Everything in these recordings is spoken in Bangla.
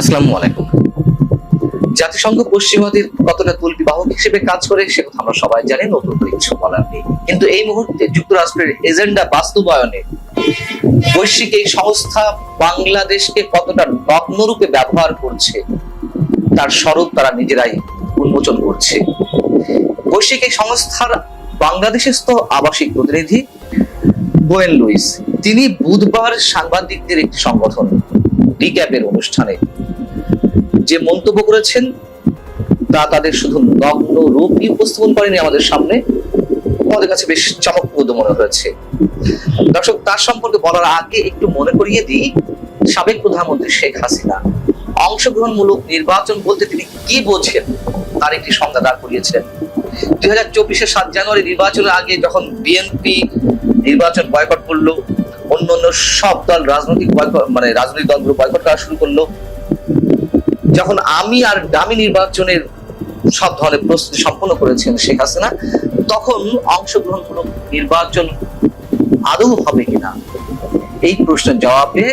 আসসালামু আলাইকুম। জাতিসংঘ পশ্চিমাদের কতটা তুলপি বাহক হিসেবে কাজ করে, সে কথা আমরা সবাই জানি, নতুন করে কিছু বলার নেই। কিন্তু এই মুহূর্তে যুক্তরাষ্ট্রের এজেন্ডা বাস্তবায়নে বৈশ্বিক এই সংস্থা বাংলাদেশকে কতটা নগ্নরূপে ব্যবহার করছে, তার স্বরূপ তারা নিজেরাই উন্মোচন করছে। বৈশ্বিক এই সংস্থার বাংলাদেশস্থ আবাসিক প্রতিনিধি বোয়েন লুইস, তিনি বুধবার সাংবাদিকদের একটি সংগঠন রিক্যাপের অনুষ্ঠানে যে মন্তব্য করেছেন, তা তাদের শুধু নগ্ন রূপই উপস্থাপন করেনি আমাদের সামনে। আমাদের কাছে বেশ চমকপ্রদ মনে হয়েছে। দর্শক, তার সম্পর্কে বলার আগে একটু মনে করিয়ে দিই, সাবেক প্রধানমন্ত্রী শেখ হাসিনা অংশগ্রহণমূলক নির্বাচন বলতে তিনি কি বোঝেন, তার একটি সংজ্ঞা দাঁড় করিয়েছেন। দুই হাজার চব্বিশের সাত জানুয়ারি নির্বাচনের আগে যখন বিএনপি নির্বাচন বয়কট করল অন্য অন্য সব দল রাজনৈতিক মানে রাজনৈতিক দলগুলো বয়কট করা শুরু করল যখন আমি আর দামি নির্বাচনের সব ধরনের প্রস্তুতি সম্পন্ন করেছেন শেখ হাসিনা, তখন অংশগ্রহণমূলক নির্বাচন আদৌ হবে কিনা? এই প্রশ্নের জবাবে,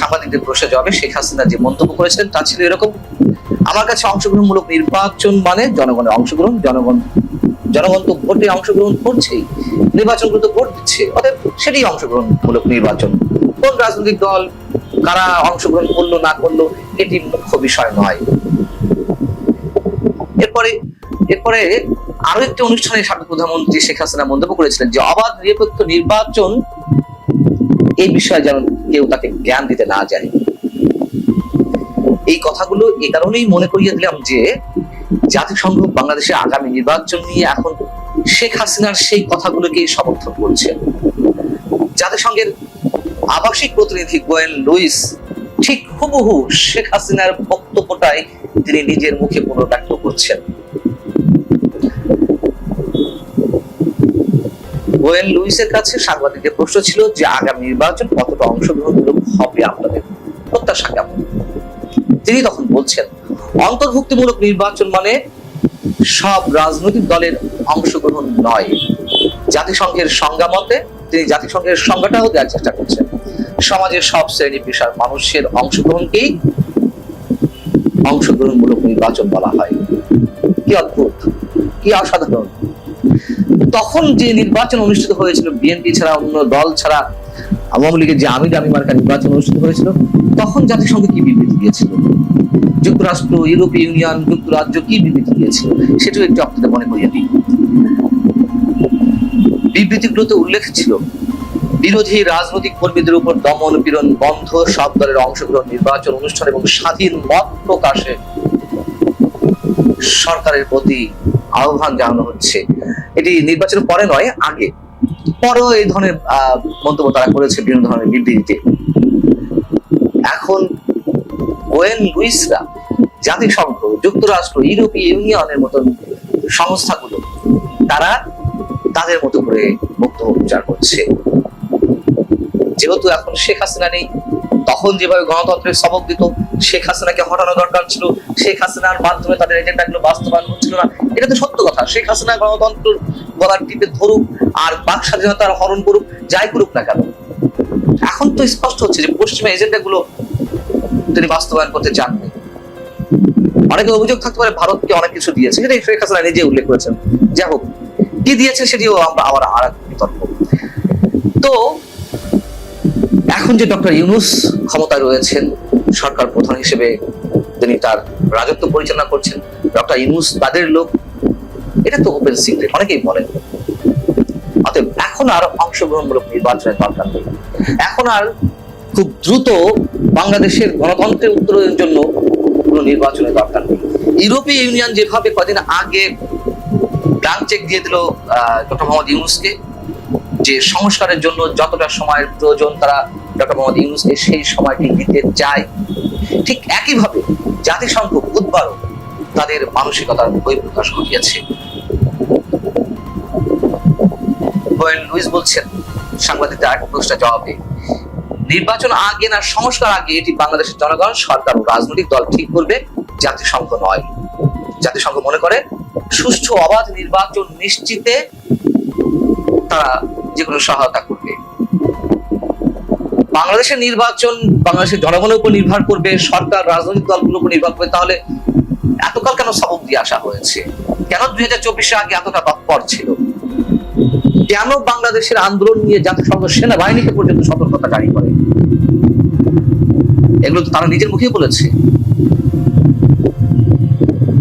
সাংবাদিকদের প্রশ্নের জবাবে শেখ হাসিনা যে মন্তব্য করেছেন, তা ছিল এরকম, আমার কাছে অংশগ্রহণমূলক নির্বাচন মানে জনগণের অংশগ্রহণ, জনগণ জনগণ তো ভোটে অংশগ্রহণ করছেই, নির্বাচনগুলো তো ভোট দিচ্ছে, অতএব সেটাই অংশগ্রহণমূলক নির্বাচন। কোন রাজনৈতিক দল কারা অংশগ্রহণ করল না করল, এটি মুখ্য বিষয় নয়। এরপরে এরপরে আরও একটি অনুষ্ঠানে সাবেক প্রধানমন্ত্রী শেখ হাসিনা মন্তব্য করেছিলেন যে, অবাধ নিরপেক্ষ নির্বাচন এই বিষয়ে যেন কেউ তাকে জ্ঞান দিতে না যায় এই কথাগুলো এ কারণেই মনে করিয়ে দিলাম যে, জাতিসংঘ বাংলাদেশের আগামী নির্বাচন নিয়ে এখন শেখ হাসিনার সেই কথাগুলোকে সমর্থন করছে। জাতিসংঘের আবাসিক প্রতিনিধি গোয়েন লুইস ঠিক হুবহু শেখ হাসিনার বক্তব্যটাই তিনি নিজের মুখে পুনর্ব্যক্ত করছেন। গোয়েন লুইসের কাছে সাংবাদিকদের প্রশ্ন ছিল যে আগামী নির্বাচন কতটা অংশগ্রহণমূলক হবে আপনাদের প্রত্যাশা কেমন? তিনি তখন বলছেন, অন্তর্ভুক্তিমূলক নির্বাচন মানে সব রাজনৈতিক দলের অংশগ্রহণ নয়। জাতিসংঘের সংজ্ঞা মতে তিনি জাতিসংঘের সংজ্ঞাটাও দেওয়ার চেষ্টা করছেন। সমাজের সব শ্রেণি পেশার মানুষের অংশগ্রহণকেই অংশগ্রহণমূলক নির্বাচন বলা হয়। কি অদ্ভুত, কি অসাধারণ। তখন যে নির্বাচন অনুষ্ঠিত হয়েছিল বিএনপি ছাড়া, অন্য দল ছাড়া, আওয়ামী লীগের যে আমি দামি মার্কা নির্বাচন অনুষ্ঠিত হয়েছিল, তখন জাতিসংঘ কি বিবৃতি দিয়েছিল? যুক্তরাষ্ট্র, ইউরোপীয় ইউনিয়ন, যুক্তরাজ্য কি বিবৃতি দিয়েছিল? সেটিও একটু আপনাদের মনে করিয়ে দিই। বিবৃতিগুলোতে উল্লেখ ছিল বিরোধী রাজনৈতিক কর্মীদের উপর দমন পীড়ন বন্ধ, সব দলের অংশগ্রহণ, নির্বাচন, অনুষ্ঠান এবং স্বাধীন মত প্রকাশে সরকারের প্রতি আহ্বান জানানো হচ্ছে। এটি নির্বাচনের পরে নয়, আগে। পরেও এই ধরনের মন্তব্য তারা করেছে বিভিন্ন ধরনের বিবৃতিতে। এখন ওয়েন লুইসরা, জাতিসংঘ, যুক্তরাষ্ট্র, ইউরোপীয় ইউনিয়নের মতন সংস্থাগুলো, তারা তাদের মতো করে বক্তব্য প্রচার করছে। যেহেতু এখন শেখ হাসিনা নেই, তখন যেভাবে গণতন্ত্রের সবক দিত, শেখ হাসিনাকে হটানো দরকার ছিল, শেখ হাসিনার মাধ্যমে তাদের এজেন্ডা গুলো বাস্তবায়ন হচ্ছিল না। এটা তো সত্য কথা, শেখ হাসিনা গণতন্ত্র গলার টিপে ধরুক আর বাক স্বাধীনতার হরণ করুক, যাই করুক না কেন। এখন তো স্পষ্ট হচ্ছে যে পশ্চিমা এজেন্ডা গুলো তিনি বাস্তবায়ন করতে চাননি অনেকে অভিযোগ থাকতে পারে ভারতকে অনেক কিছু দিয়েছে, সেটাই শেখ হাসিনা নিজে উল্লেখ করেছেন। যাই হোক, কি দিয়েছে সেটিও আমরা আবার আর বিতর্ক। তো এখন যে ডক্টর ইউনুস ক্ষমতায় রয়েছেন, সরকার প্রধান হিসেবে তিনি তার রাজত্ব পরিচালনা করছেন, ডক্টর ইউনুস তাদের লোক, এটা তো ওপেন সিক্রেট অনেকেই বলেন। অতএব এখন আর অংশগ্রহণমূলক নির্বাচনের দরকার নেই। এখন আর খুব দ্রুত বাংলাদেশের গণতন্ত্রের উত্তরণের জন্য কোনো নির্বাচনের দরকার নেই। ইউরোপীয় ইউনিয়ন যেভাবে কদিন আগে ব্লাঙ্ক চেক দিয়ে দিল ডক্টর মোহাম্মদ ইউনুসকে যে সংস্কারের জন্য যতটা সময়ের প্রয়োজন তারা ডক্টর মোহাম্মদ ইউনুসকে সেই সময়টি দিতে চায়। ঠিক একইভাবে জাতিসংঘ বুধবারও তাদের মানসিকতার বই প্রকাশ ঘটিয়েছে লুইস বলছেন, সাংবাদিকদের এক প্রশ্নের জবাবে, নির্বাচন আগে না সংস্কার আগে এটি বাংলাদেশের জনগণ, সরকার ও রাজনৈতিক দল ঠিক করবে, জাতিসংঘ নয়। জাতিসংঘ মনে করে, সুষ্ঠু অবাধ নির্বাচন নিশ্চিতে তারা যে কোনো সহায়তা করবে। বাংলাদেশের নির্বাচন বাংলাদেশের জনগণের উপর নির্ভর করবে, সরকার, রাজনৈতিক দলগুলোর উপর নির্ভর করবে, তাহলে এতকাল কেন সবক দিয়ে আসা হয়েছে? কেন দুই হাজার চব্বিশে আগে এতটা তৎপর ছিল? কেন বাংলাদেশের আন্দোলন নিয়ে জাতিসংঘ সেনাবাহিনীকে পর্যন্ত সতর্কতা জারি করে? এগুলো তো তারা নিজের মুখেই বলেছে।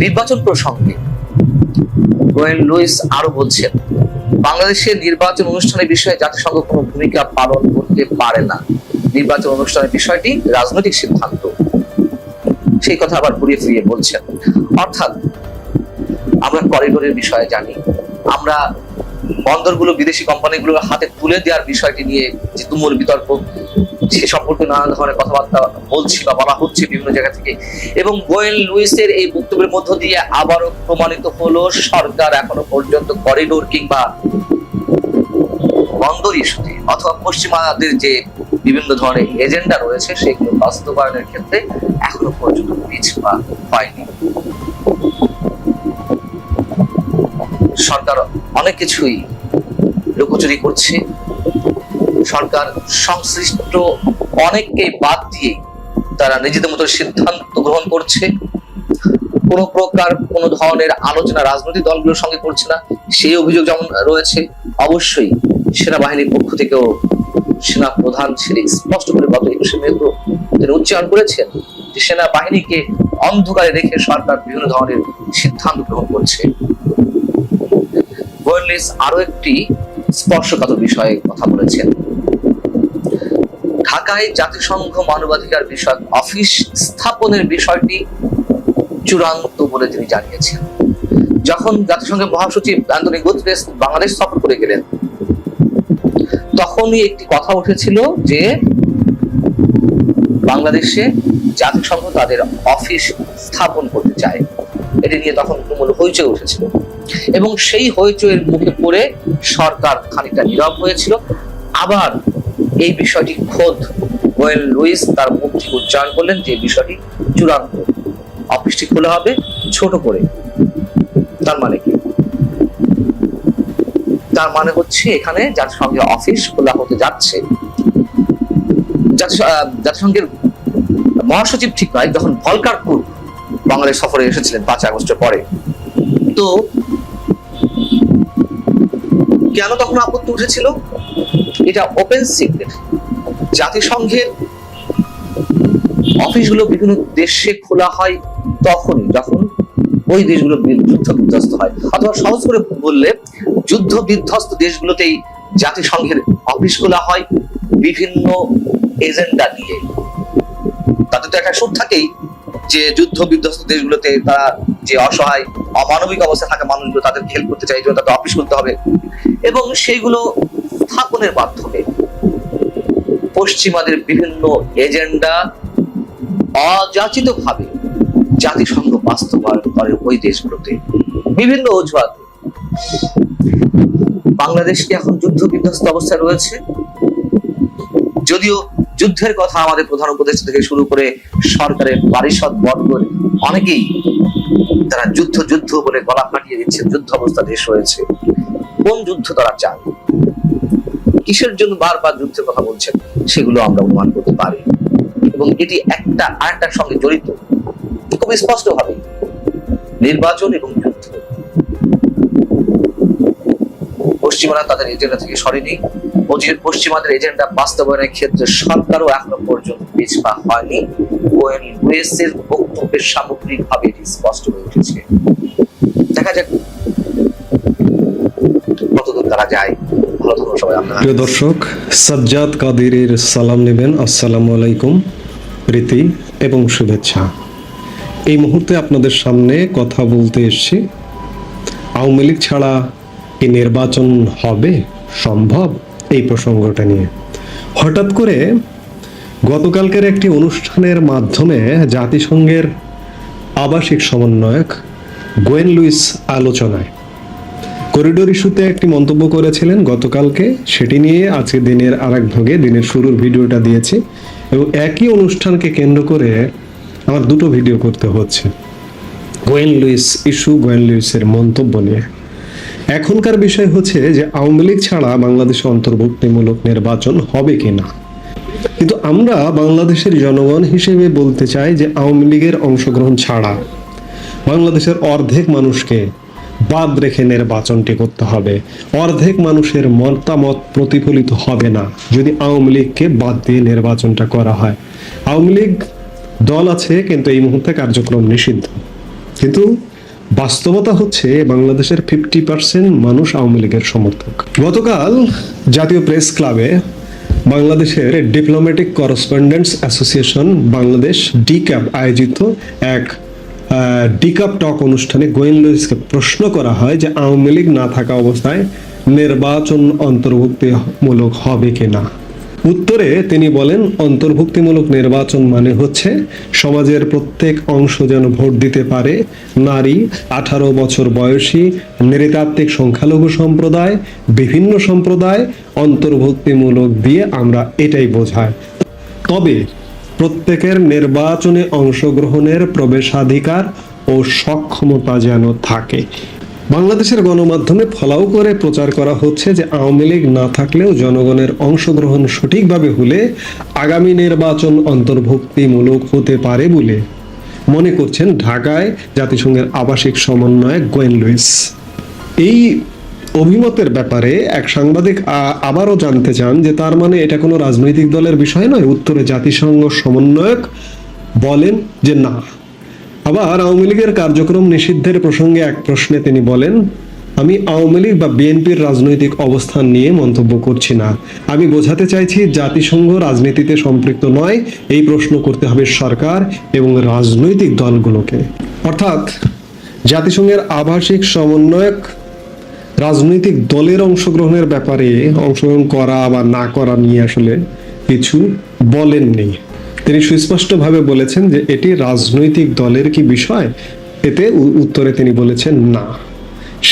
নির্বাচন প্রসঙ্গে লুইস আরও বলছেন বাংলাদেশের নির্বাচন অনুষ্ঠানের বিষয়ে জাতিসংঘ কোনো ভূমিকা পালন করতে পারে না। নির্বাচন অনুষ্ঠানের বিষয়টি রাজনৈতিক সিদ্ধান্ত। সেই কথা আবার ঘুরিয়ে ফিরিয়ে বলছেন। অর্থাৎ আমরা করিডোরের বিষয়ে জানি। আমরা বন্দরগুলো, বিদেশি কোম্পানিগুলোর হাতে তুলে দেওয়ার বিষয়টি নিয়ে যে তুমুল বিতর্ক সে সম্পর্কে নানা ধরনের কথাবার্তা বলছি বা বলা হচ্ছে বিভিন্ন জায়গা থেকে। এবং গোয়েল লুইসের এই বক্তব্যের মধ্য দিয়ে আবারও প্রমাণিত হলো, সরকার এখনও পর্যন্ত করিডোর কিংবা বন্দর ইস্যুতে অথবা পশ্চিমাদের যে বিভিন্ন ধরনের এজেন্ডা রয়েছে, সেগুলো বাস্তবায়নের ক্ষেত্রে এখনও পর্যন্ত পিছপা হয়নি। সরকার অনেক কিছুই লুকোচুরি করছে। সরকার সংশ্লিষ্ট অনেককে বাদ দিয়ে তারা নিজেদের মতো সিদ্ধান্ত গ্রহণ করছে। কোনো প্রকার কোন ধরনের আলোচনা রাজনৈতিক দলগুলোর সঙ্গে করছে না। সেই অভিযোগ যেমন রয়েছে, অবশ্যই সেনাবাহিনীর পক্ষ থেকেও সেনা প্রধান সেটি স্পষ্ট করে গত একুশে মে তিনি উচ্চারণ করেছেন যে সেনাবাহিনীকে অন্ধকারে রেখে সরকার বিভিন্ন ধরনের সিদ্ধান্ত গ্রহণ করছে। আরও একটি স্পর্শকাতর বিষয়ে কথা বলেছেন। ঢাকায় জাতিসংঘ মানবাধিকার বিষয়ক অফিস স্থাপনের বিষয়টি চূড়ান্ত বলে তিনি জানিয়েছেন। যখন জাতিসংঘের মহাসচিব অ্যান্টনি গুতরেস বাংলাদেশ সফর করে গেলেন, তখনই একটি কথা উঠেছিল যে বাংলাদেশে জাতিসংঘ তাদের অফিস স্থাপন করতে চায়। এটি নিয়ে তখন তুমুল হইচই উঠেছিল এবং সেই হইচইয়ের মুখে পড়ে সরকার খানিকটা নীরব হয়েছিল। আবার এই বিষয়টি খোদ ওয়েল লুইস তার থেকে উচ্চারণ করলেন যে বিষয়টি চূড়ান্ত। অফিসটি খোলা হবে ছোট করে। তার মানে কি? তার মানে হচ্ছে এখানে জাতিসংঘের অফিস খোলা হতে যাচ্ছে। জাতিসংঘের মহাসচিব ঠিক নয়, যখন ভলকারপুর বাংলাদেশ সফরে এসেছিলেন পাঁচ আগস্টের পরে। তো কেন তখন আপত্তি উঠেছিল? এটা ওপেন সিক্রেট জাতিসংঘের অফিসগুলো বিভিন্ন দেশে খোলা হয় তখনই যখন ওই দেশগুলো যুদ্ধ বিধ্বস্ত হয়। অথবা সহজ করে বললে, যুদ্ধ বিধ্বস্ত দেশগুলোতেই জাতিসংঘের অফিস খোলা হয় বিভিন্ন এজেন্ডা নিয়ে। তাদের তো একটা সুখ থাকেই যে যুদ্ধ বিধ্বস্ত দেশগুলোতে তারা যে অসহায়, অমানবিক অবস্থায় থাকা মানুষগুলো তাদের হেল্প করতে চাই তাদের অফিস করতে হবে। এবং সেইগুলো স্থাপনের মাধ্যমে পশ্চিমাদের বিভিন্ন এজেন্ডা অযাচিত ভাবে জাতিসংঘ বাস্তবায়ন করে ওই দেশগুলোতে। বিভিন্ন অজুহাতে। বাংলাদেশ কি এখন যুদ্ধ বিধ্বস্ত অবস্থায় রয়েছে। যদিও যুদ্ধের কথা আমাদের প্রধান উপদেষ্টা থেকে শুরু করে সরকারের পারিষদ বর্গ অনেকেই তারা যুদ্ধ যুদ্ধ বলে গলা ফাটিয়ে দিচ্ছে যুদ্ধ অবস্থা দেশ হয়েছে কোন যুদ্ধ তারা চান কিসের জন্য বারবার যুদ্ধের কথা বলছেন? সেগুলো আমরা অনুমান করতে পারি। এবং এটি একটা আরেকটার সঙ্গে জড়িত। খুব স্পষ্ট ভাবে নির্বাচন এবং যুদ্ধ। পশ্চিমারা তাদের এজেন্ডা থেকে সরেনি। পশ্চিম- পশ্চিমাদের এজেন্ডা বাস্তবায়নের ক্ষেত্রে সরকারও এখনও পর্যন্ত পিছপা হয়নি। ওয়েন লুইসের বক্তব্যের সামগ্রিক ভাবে এটি স্পষ্ট হয়ে উঠেছে। দেখা যাক কতদূর তারা যায়। প্রিয় দর্শক, সাজ্জাদ কাদিরের সালাম নেবেন। আসসালামু আলাইকুম, প্রীতি এবং শুভেচ্ছা। এই মুহূর্তে আপনাদের সামনে কথা বলতে এসেছি। আওয়ামী লীগ ছাড়া কি নির্বাচন হবে সম্ভব এই প্রসঙ্গটা নিয়ে? হঠাৎ করে গতকালকের একটি অনুষ্ঠানের মাধ্যমে জাতিসংঘের আবাসিক সমন্বয়ক গোয়েন লুইস আলোচনায় করিডোর ইস্যুতে একটি মন্তব্য করেছিলেন গতকালকে। সেটি নিয়ে আজকে দিনের আরেক ভাগে, দিনের শুরুর ভিডিওটা দিয়েছি এবং একই অনুষ্ঠানকে কেন্দ্র করে আমার দুটো ভিডিও করতে হচ্ছে। গোয়েন লুইস ইস্যু, গোয়েন লুইসের মন্তব্য নিয়ে। এখনকার বিষয় হচ্ছে যে আওয়ামী লীগ ছাড়া বাংলাদেশে অন্তর্ভুক্তিমূলক নির্বাচন হবে কি না কিন্তু আমরা বাংলাদেশের জনগণ হিসেবে বলতে চাই যে আওয়ামী লীগের অংশগ্রহণ ছাড়া বাংলাদেশের অর্ধেক মানুষকে বাদ রেখে নির্বাচনটি করতে হবে। অর্ধেক মানুষের মতামত প্রতিফলিত হবে না, যদি আওয়ামী লীগকে বাদ দিয়ে নির্বাচনটা করা হয়। আওয়ামী লীগ দল আছে, কিন্তু এই মুহূর্তে কার্যক্রম নিষিদ্ধ। কিন্তু বাস্তবতা হচ্ছে, বাংলাদেশের ফিফটি পার্সেন্ট মানুষ আওয়ামী লীগের সমর্থক। গতকাল জাতীয় প্রেস ক্লাবে বাংলাদেশের diplomatic correspondents association Bangladesh DCAB আয়োজিত এক ডিকাপ টক অনুষ্ঠানে গোয়েন লুইসকে প্রশ্ন করা হয় যে আওয়ামী লীগ না থাকা অবস্থায় নির্বাচন অন্তর্ভুক্তিমূলক হবে কিনা উত্তরে তিনি বলেন, অন্তর্ভুক্তিমূলক নির্বাচন মানে হচ্ছে সমাজের প্রত্যেক অংশ যেন ভোট দিতে পারে। নারী, আঠারো বছর বয়সী, নৃতাত্ত্বিক সংখ্যালঘু সম্প্রদায়, বিভিন্ন সম্প্রদায় অন্তর্ভুক্তিমূলক দিয়ে আমরা এটাই বোঝায়। তবে প্রত্যেকের নির্বাচনে অংশগ্রহণের প্রবেশাধিকার ও সক্ষমতা যেন থাকে। বাংলাদেশের গণমাধ্যমে ফলাও করে প্রচার করা হচ্ছে যে আওয়ামী লীগ না থাকলেও জনগণের অংশগ্রহণ সঠিকভাবে হলে আগামী নির্বাচন অন্তর্ভুক্তিমূলক হতে পারে বলে মনে করছেন ঢাকায় জাতিসংঘের আবাসিক সমন্বয়ক গোয়েন লুইস। এই অভিমতের ব্যাপারে এক সাংবাদিক আবারও জানতে চান যে তার মানে এটা কোনো রাজনৈতিক দলের বিষয় নয়। উত্তরে জাতিসংঘ সমন্বয়ক বলেন যে না। আবার আওয়ামী লীগের কার্যক্রম নিষিদ্ধের প্রসঙ্গে এক প্রশ্নে তিনি বলেন, আমি আওয়ামী লীগ বা বিএনপির রাজনৈতিক অবস্থান নিয়ে মন্তব্য করছি না। আমি বোঝাতে চাইছি জাতিসংঘ রাজনীতিতে সম্পৃক্ত নয়। এই প্রশ্ন করতে হবে সরকার এবং রাজনৈতিক দলগুলোকে। অর্থাৎ জাতিসংঘের আবাসিক সমন্বয়ক রাজনৈতিক দলের অংশগ্রহণের ব্যাপারে অংশগ্রহণ করা বা না করা নিয়ে আসলে কিছু বলেননি। তিনি সুস্পষ্টভাবে বলেছেন যে এটি রাজনৈতিক দলের কি বিষয়? এতে উত্তরে তিনি বলেছেন না।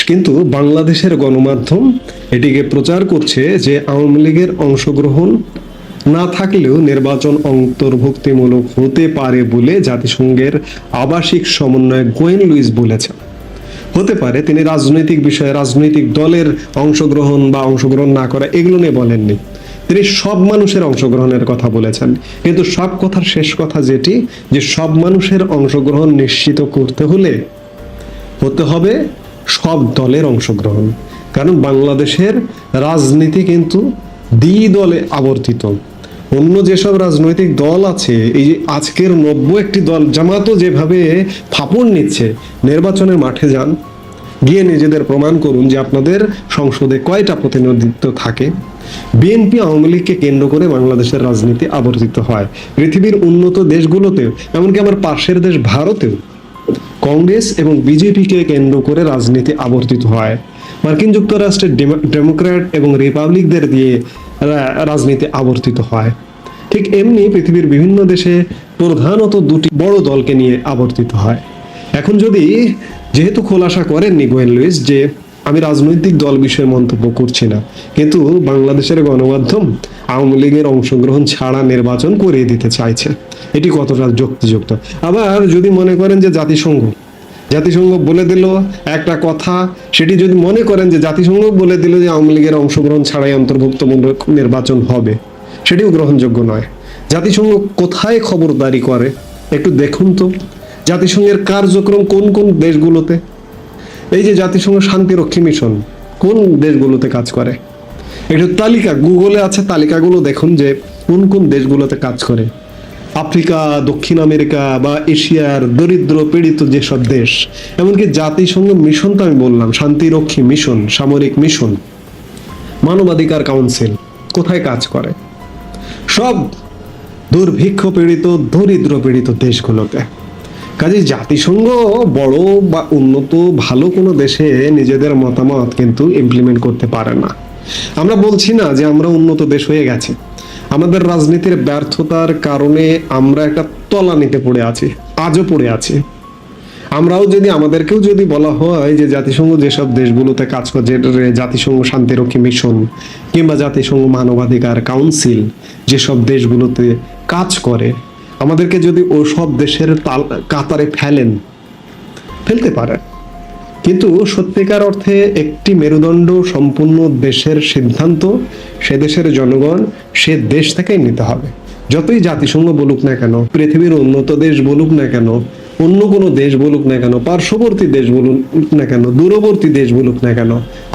কিন্তু বাংলাদেশের গণমাধ্যম এটিকে প্রচার করছে যে আওয়ামী লীগের অংশগ্রহণ না থাকলেও নির্বাচন অন্তর্ভুক্তিমূলক হতে পারে বলে জাতিসংঘের আবাসিক সমন্বয়ক গোয়েন লুইস বলেছেন। হতে পারে। তিনি রাজনৈতিক বিষয়ে রাজনৈতিক দলের অংশগ্রহণ বা অংশগ্রহণ না করা এগুলো নিয়ে বলেননি। তিনি সব মানুষের অংশগ্রহণের কথা বলেছেন। কিন্তু সব কথার শেষ কথা যেটি, যে সব মানুষের অংশগ্রহণ নিশ্চিত করতে হলে হতে হবে সব দলের অংশগ্রহণ। কারণ বাংলাদেশের রাজনীতি কিন্তু দ্বি দলে আবর্তিত। অন্য যেসব রাজনৈতিক দল আছে, এই যে আজকের নব্য একটি দল, জামাতও যেভাবে ফাপড় নিচ্ছে, নির্বাচনের মাঠে যান, গিয়ে নিজেদের প্রমাণ করুন যে আপনাদের সংসদে কয়টা প্রতিনিধিত্ব থাকে। বিএনপি আওয়ামী লীগকে কেন্দ্র করে বাংলাদেশের রাজনীতি আবর্তিত হয়। পৃথিবীর উন্নত দেশগুলোতেও, এমনকি আমার পাশের দেশ ভারতেও, কংগ্রেস এবং বিজেপিকে কেন্দ্র করে রাজনীতি আবর্তিত হয়। মার্কিন যুক্তরাষ্ট্রের ডেমোক্র্যাট এবং রিপাবলিকদের দিয়ে রাজনীতি আবর্তিত হয়। ঠিক এমনি পৃথিবীর বিভিন্ন দেশে প্রধানত দুটি বড় দলকে নিয়ে আবর্তিত হয়। এখন যদি যেহেতু খোলাসা করেননি গোয়েন লুইস যে আমি রাজনৈতিক দল বিষয়ে মন্তব্য করছি না, কিন্তু বাংলাদেশের গণমাধ্যম আওয়ামী লীগের অংশগ্রহণ ছাড়া নির্বাচন করিয়ে দিতে চাইছে। এটি কতটা যুক্তিযুক্ত? আবার যদি মনে করেন যে জাতিসংঘ জাতিসংঘ বলে দিল একটা কথা, সেটি যদি মনে করেন যে জাতিসংঘ বলে দিল যে আওয়ামী লীগের অংশগ্রহণ ছাড়াই অন্তর্ভুক্তমূলক নির্বাচন হবে, সেটিও গ্রহণযোগ্য নয়। জাতিসংঘ কোথায় খবরদারি করে? একটু দেখুন তো, জাতিসংঘের কার্যক্রম কোন কোন দেশগুলোতে? এই যে জাতিসংঘ শান্তিরক্ষী মিশন, কোন দেশগুলোতে কাজ করে? একটু তালিকা, গুগলে আছে তালিকাগুলো দেখুন যে কোন কোন দেশগুলোতে কাজ করে। আফ্রিকা, দক্ষিণ আমেরিকা বা এশিয়ার দরিদ্র, পীড়িত যেসব দেশ, এমনকি জাতিসংঘ মিশন তো আমি বললাম, শান্তিরক্ষী মিশন, সামরিক মিশন, মানবাধিকার কাউন্সিল, কোথায় কাজ করে? সব দুর্ভিক্ষ পীড়িত, দরিদ্র পীড়িত দেশগুলোতে। কাজে জাতিসংঘ বড় বা উন্নত, ভালো কোনো দেশে নিজেদের মতামত কিন্তু ইমপ্লিমেন্ট করতে পারে না। আমরা বলছি না যে আমরা উন্নত দেশ হয়ে গেছে। আমাদের রাজনীতির ব্যর্থতার কারণে আমরা একটা তলানিতে পড়ে আছি, আজও পড়ে আছি। আমরাও যদি, আমাদেরকেও যদি বলা হয় যে জাতিসংঘ যেসব দেশগুলোতে কাজ করে, যে জাতিসংঘ শান্তিরক্ষী মিশন কিংবা জাতিসংঘ মানবাধিকার কাউন্সিল যেসব দেশগুলোতে কাজ করে, আমাদেরকে যদি ওসব দেশের তাল, কাতারে ফেলেন, ফেলতে পারে কিন্তু সত্যিকার অর্থে একটি মেরুদণ্ড সম্পূর্ণ দেশের সিদ্ধান্ত, সে দেশের জনগণ, সে দেশ থেকেই নিতে হবে। যতই জাতিসংঘ বলুক না কেন, পৃথিবীর উন্নত দেশ বলুক না কেন অন্য কোনো দেশ বলুক না কেন, পার্শ্ববর্তী দেশ বলুক না কেন, দূরবর্তী দেশ বলুক না কেন,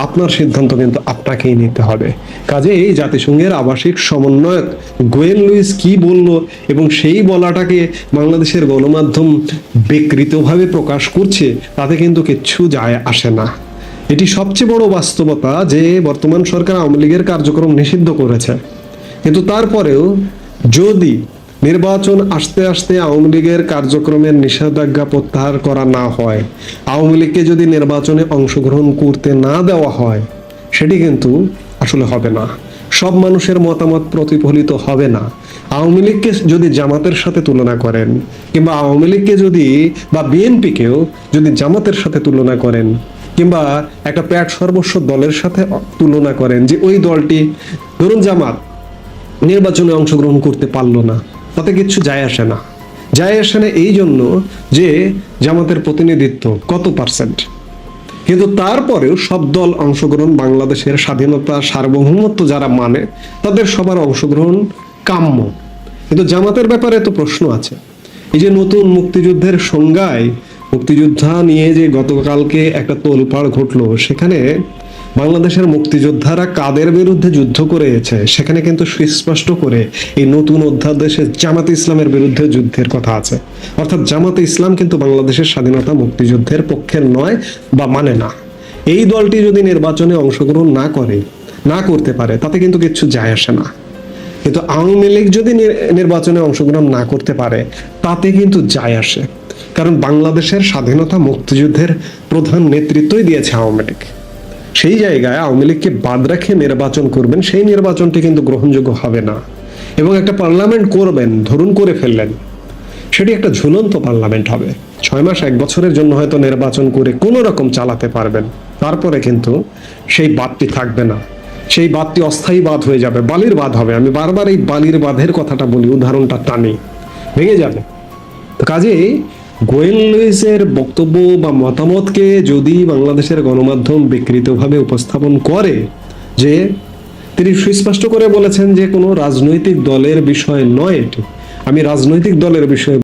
আপনার সিদ্ধান্ত কিন্তু আপনাকেই নিতে হবে। কাজে এই জাতিসংঘের আবাসিক সমন্বয়ক গোয়েল লুইস কি বলল এবং সেই বলাটাকে বাংলাদেশের গণমাধ্যম বিকৃতভাবে প্রকাশ করছে, তাতে কিন্তু কিচ্ছু যায় আসে না। এটি সবচেয়ে বড় বাস্তবতা যে বর্তমান সরকার আওয়ামী লীগের কার্যক্রম নিষিদ্ধ করেছে। কিন্তু তারপরেও যদি নির্বাচন আসতে আসতে আওয়ামী লীগের কার্যক্রমের নিষেধাজ্ঞা প্রত্যাহার করা না হয়। আওয়ামী লীগকে যদি নির্বাচনে অংশগ্রহণ করতে না দেওয়া হয়, সেটি কিন্তু আসলে হবে না। সব মানুষের মতামত প্রতিফলিত হবে না। আওয়ামী লীগকে যদি জামাতের সাথে তুলনা করেন, কিংবা আওয়ামী লীগকে যদি, বা বিএনপিকেও যদি জামাতের সাথে তুলনা করেন, কিংবা একটা প্যাট সর্বস্ব দলের সাথে তুলনা করেন যে ওই দলটি, ধরুন জামাত, নির্বাচনে অংশগ্রহণ করতে পারল না। তাতে কিচ্ছু যায় আসে না। যায় আসে না এই জন্য যে জামাতের প্রতিনিধিত্ব কত পার্সেন্ট কিন্তু তারপরেও সব দল অংশগ্রহণ, বাংলাদেশের স্বাধীনতা, সার্বভৌমত্ব যারা মানে তাদের সবার অংশগ্রহণ কাম্য। কিন্তু জামাতের ব্যাপারে তো প্রশ্ন আছে। এই যে নতুন মুক্তিযুদ্ধের সংজ্ঞায় মুক্তিযোদ্ধা নিয়ে যে গতকালকে একটা তোলপাড় ঘটলো, সেখানে বাংলাদেশের মুক্তিযোদ্ধারা কাদের বিরুদ্ধে যুদ্ধ করেছে? সেখানে কিন্তু সুস্পষ্ট করে এই নতুন অধ্যাদেশে জামাত ইসলামের বিরুদ্ধে যুদ্ধের কথা আছে। অর্থাৎ জামাত ইসলাম কিন্তু বাংলাদেশের স্বাধীনতা মুক্তিযুদ্ধের পক্ষের নয় বা মানে না। এই দলটি যদি নির্বাচনে অংশগ্রহণ না করে, না করতে পারে, তাতে কিন্তু কিছু যায় আসে না। কিন্তু আওয়ামী লীগ যদি নির্বাচনে অংশগ্রহণ না করতে পারে, তাতে কিন্তু যায় আসে। কারণ বাংলাদেশের স্বাধীনতা মুক্তিযুদ্ধের প্রধান নেতৃত্বই দিয়েছে আওয়ামী লীগ। সেই জায়গায় আওয়ামী লীগকে বাদ রেখে নির্বাচন করবেন, সেই নির্বাচনটি কিন্তু গ্রহণযোগ্য হবে না। এবং একটা পার্লামেন্ট করবেন, ধরুন করে ফেললেন, সেটি একটা ঝুলন্ত পার্লামেন্ট হবে। ছয় মাস, এক বছরের জন্য হয়তো নির্বাচন করে কোনো রকম চালাতে পারবেন। তারপরে কিন্তু সেই বাদটি থাকবে না। সেই বাদটি অস্থায়ী বাদ হয়ে যাবে, বালির বাদ হবে। আমি বারবার এই বালির বাঁধের কথাটা বলি, উদাহরণটা টানি। ভেঙে যাবে। কাজেই গোয়েল লুইসের বক্তব্য বা মতামতকে যদি বাংলাদেশের গণমাধ্যম বিকৃতভাবে উপস্থাপন করে যে তিনি সুস্পষ্ট করে বলেছেন যে কোনো রাজনৈতিক দলের বিষয় নয় এটি। আমি রাজনৈতিক দলের বিষয়ে